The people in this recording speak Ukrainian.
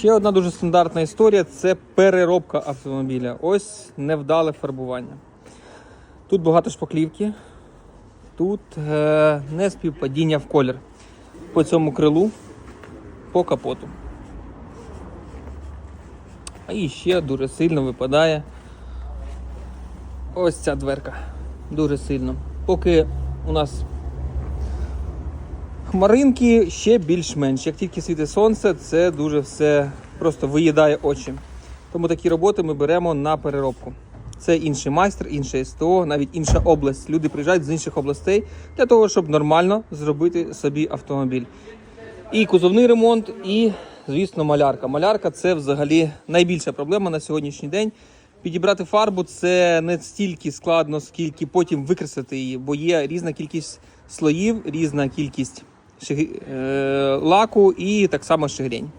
Ще одна дуже стандартна історія це переробка автомобіля. Ось невдале фарбування. Тут багато шпаклівки, тут е, не співпадіння в колір по цьому крилу, по капоту. І ще дуже сильно випадає ось ця дверка. Дуже сильно. Поки у нас хмаринки ще більш-менш. Як тільки світить сонце, це дуже все просто виїдає очі. Тому такі роботи ми беремо на переробку. Це інший майстер, інше СТО, навіть інша область. Люди приїжджають з інших областей для того, щоб нормально зробити собі автомобіль. І кузовний ремонт, і, звісно, малярка. Малярка це взагалі найбільша проблема на сьогоднішній день. Підібрати фарбу це не стільки складно, скільки потім викреслити її, бо є різна кількість слоїв, різна кількість лаку і так само шигрень.